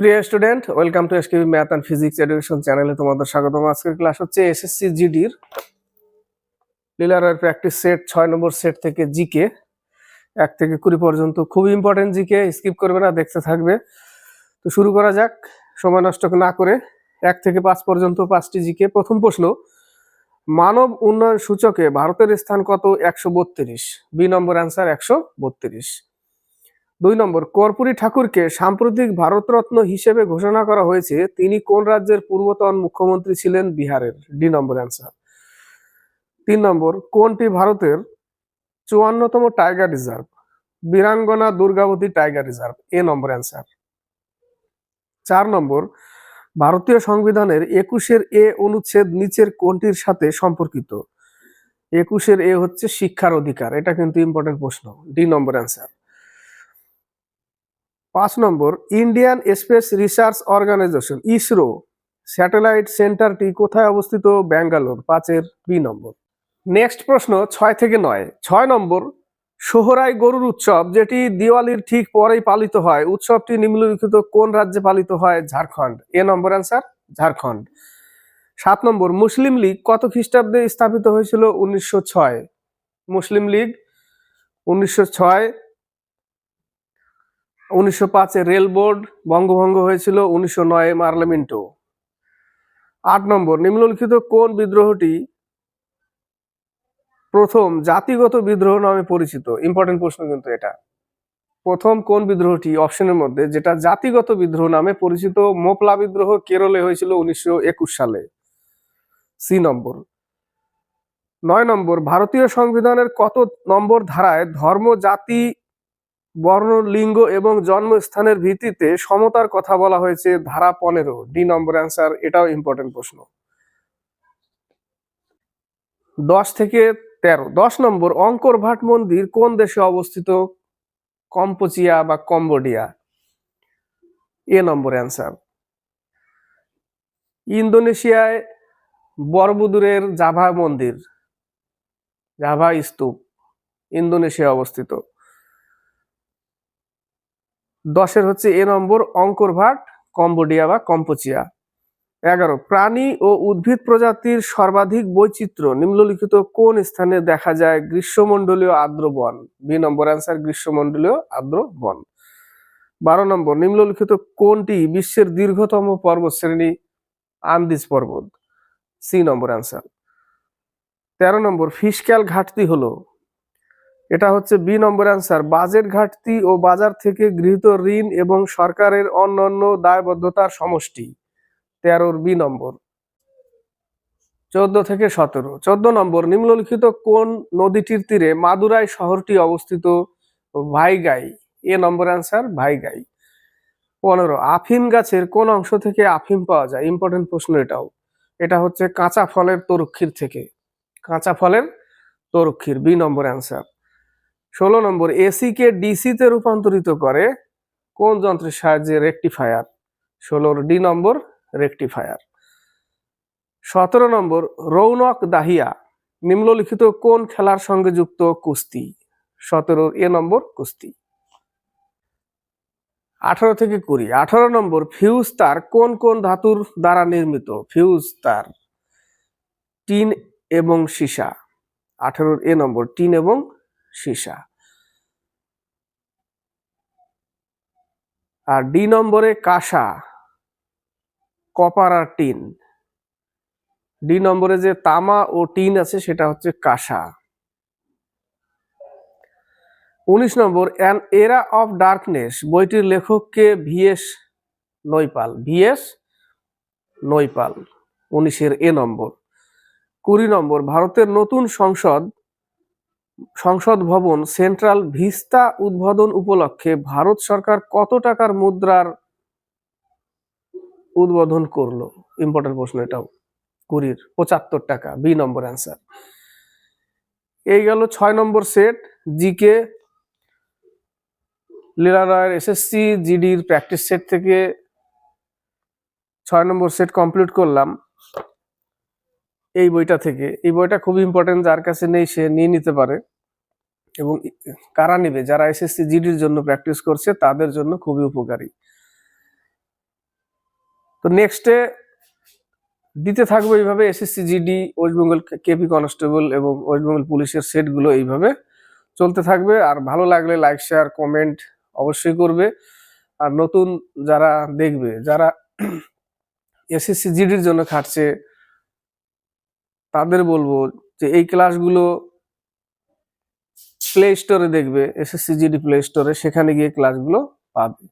প্রিয় student welcome to SKB math and physics education চ্যানেলে তোমাদের স্বাগতম। আজকের ক্লাস হচ্ছে এসএসসি জিডির লিলারের প্র্যাকটিস সেট ছয় নম্বর সেট থেকে জিকে এক থেকে কুড়ি পর্যন্ত খুব ইম্পর্টেন্ট জিকে স্কিপ করবে না, দেখতে থাকবে। তো শুরু করা যাক, সময় নষ্ট না করে এক থেকে পাঁচ পর্যন্ত পাঁচটি জিকে প্রথম প্রশ্ন, মানব উন্নয়ন সূচকে ভারতের স্থান কত? একশো বত্রিশ। বি নম্বর অ্যান্সার একশো বত্রিশ। দুই নম্বর, কর্পূরী ঠাকুরকে সাম্প্রতিক ভারতরত্ন হিসেবে ঘোষণা করা হয়েছে, তিনি কোন রাজ্যের পূর্বতন মুখ্যমন্ত্রী ছিলেন? বিহারের। ডি নম্বর অ্যান্সার। তিন নম্বর, কোনটি ভারতের চুয়ান্নতম tiger reserve? Veerangana Durgavati tiger reserve. A number answer. চার নম্বর, ভারতীয় সংবিধানের একুশের এ অনুচ্ছেদ নিচের কোনটির সাথে সম্পর্কিত? একুশের এ হচ্ছে শিক্ষার অধিকার। এটা কিন্তু ইম্পর্টেন্ট প্রশ্ন। ডি নম্বর অ্যান্সার। পাঁচ নম্বর Indian space research organisation ISRO satellite সেন্টারটি কোথায় অবস্থিত? ব্যাঙ্গালোর, পাঁচের বি নম্বর। নেক্সট প্রশ্ন, ছয় থেকে নয়। ছয় নম্বর, সোহরাই গরুর উৎসব, যেটি দিওয়ালির ঠিক পরেই পালিত হয়, উৎসবটি নিম্নলিখিত কোন রাজ্যে পালিত হয়? ঝাড়খণ্ড। এ নম্বর অ্যান্সার ঝাড়খণ্ড। সাত নম্বর, মুসলিম লীগ কত খ্রিস্টাব্দে স্থাপিত হয়েছিল? উনিশশো ছয়। মুসলিম লীগ, উনিশশো ছয়। উনিশশো পাঁচে রেল বোর্ড বঙ্গভঙ্গ হয়েছিল, উনিশশো নয়ে পার্লামেন্টও আট নম্বর, নিম্নলিখিত কোন বিদ্রোহটি প্রথম জাতিগত বিদ্রোহ নামে পরিচিত? ইম্পর্টেন্ট প্রশ্ন কিন্তু এটা। প্রথম কোন বিদ্রোহটি? অপশনের মধ্যে, যেটা জাতিগত বিদ্রোহ নামে পরিচিত, মোপলা বিদ্রোহ কেরলে হয়েছিল উনিশশো একুশ সালে। সি নম্বর, নয় নম্বর, ভারতীয় সংবিধানের কত নম্বর ধারায় ধর্ম, জাতি বর্ণ লিঙ্গ এবং জন্মস্থানের ভিত্তিতে সমতার কথা বলা হয়েছে ধারা পনেরো ডি নম্বর অ্যান্সার এটাও ইম্পর্টেন্ট প্রশ্ন। দশ থেকে তেরো, দশ নম্বর, অঙ্কর ভাট মন্দির কোন দেশে অবস্থিত? কম্পোচিয়া বা কম্বোডিয়া? এ নম্বর অ্যান্সার ইন্দোনেশিয়ায় বরবুদুরের জাভা মন্দির, জাভা স্তূপ ইন্দোনেশিয়া অবস্থিত। দশের হচ্ছে এ নম্বর, অঙ্কর ভাট, কম্বোডিয়া বা কম্পোচিয়া। এগারো, প্রাণী ও উদ্ভিদ প্রজাতির সর্বাধিক বৈচিত্র্য, নিম্নলিখিত কোন স্থানে দেখা যায় গ্রীষ্মমণ্ডলীয় আর্দ্র বন বি নম্বর অ্যান্সার, গ্রীষ্মমণ্ডলীয় আর্দ্র বন বারো নম্বর, নিম্নলিখিত কোনটি বিশ্বের দীর্ঘতম পর্বত শ্রেণি আন্দিজ পর্বত? সি নম্বর অ্যান্সার। তেরো নম্বর, ফিসক্যাল ঘাটতি হলো এটা হচ্ছে বি নম্বর অ্যান্সার। বাজেট ঘাটতি ও বাজার থেকে গৃহীত ঋণ এবং সরকারের অন্যান্য দায়বদ্ধতার সমষ্টি। তেরোর বি নম্বর। চোদ্দ থেকে সতেরো। চোদ্দ নম্বর, নিম্নলিখিত কোন নদীটির তীরে মাদুরাই শহরটি অবস্থিত? ভাইগাই। এ নম্বর অ্যান্সার, ভাইগাই। পনেরো, আফিম গাছের কোন অংশ থেকে আফিম পাওয়া যায়? ইম্পর্টেন্ট প্রশ্ন এটাও। এটা হচ্ছে কাঁচা ফলের তরুক্ষীর থেকে। কাঁচা ফলের তরুক্ষীর, বি নম্বর অ্যান্সার। ষোলো নম্বর এসি কে ডিসিতে রূপান্তরিত করে কোন যন্ত্রের সাহায্যে রেকটিফায়ার? ষোলোর ডি নম্বর, রেকটিফায়ার। সতেরো নম্বর, রৌনক দাহিয়া, নিম্নলিখিত কোন খেলার সঙ্গে যুক্ত কুস্তি? সতেরোর এ নম্বর, কুস্তি। আঠারো থেকে কুড়ি। আঠারো নম্বর, ফিউজ তার কোন কোন ধাতুর দ্বারা নির্মিত? ফিউজ তার টিন এবং সীসা। আঠারোর এ নম্বর, টিন এবং সীসা। আর ডি নম্বরে কাঁসা, কপার আর টিন। ডি নম্বরে যে তামা ও টিন আছে সেটা হচ্ছে কাঁসা। উনিশ নম্বর, অ্যান এরা অফ ডার্কনেস, বইটির লেখককে ভিএস নৈপাল ভিএস নৈপাল, উনিশের এ নম্বর। কুড়ি নম্বর, ভারতের নতুন সংসদ সংসদ ভবন সেন্ট্রাল ভিস্তা উদ্বোধন উপলক্ষে ভারত সরকার কত টাকার মুদ্রার উদ্বোধন করল? ইম্পর্টেন্ট প্রশ্ন এটাও। কুড়ির পঁচাত্তর টাকা, বি নম্বর অ্যান্সার এই গেল ছয় নম্বর সেট জিকে লীলা রায়ের এসএসসি জিডির প্র্যাকটিস সেট থেকে ছয় নম্বর সেট কমপ্লিট করলাম। এই বইটা থেকে। এই বইটা খুব ইম্পর্টেন্ট যার কাছে নেই সে নিয়ে নিতে পারে। এবং কারা নেবে? যারা এসএসসি জিডির জন্য প্র্যাকটিস করছে, তাদের জন্য খুবই উপকারী। তো নেক্সটে দিতে থাকব এইভাবে SSC GD, West Bengal KP constable এবং ওয়েস্ট বেঙ্গল পুলিশের সেটগুলো এইভাবে চলতে থাকবে। আর ভালো লাগলে লাইক শেয়ার কমেন্ট অবশ্যই করবে। আর নতুন যারা দেখবে, যারা এসএসসি জিডির জন্য খাটছে তাদের বলব যে এই ক্লাসগুলো প্লে স্টোরে দেখবে, এসএসসি জিডি প্লে স্টোরে সেখানে গিয়ে ক্লাসগুলো পাবে।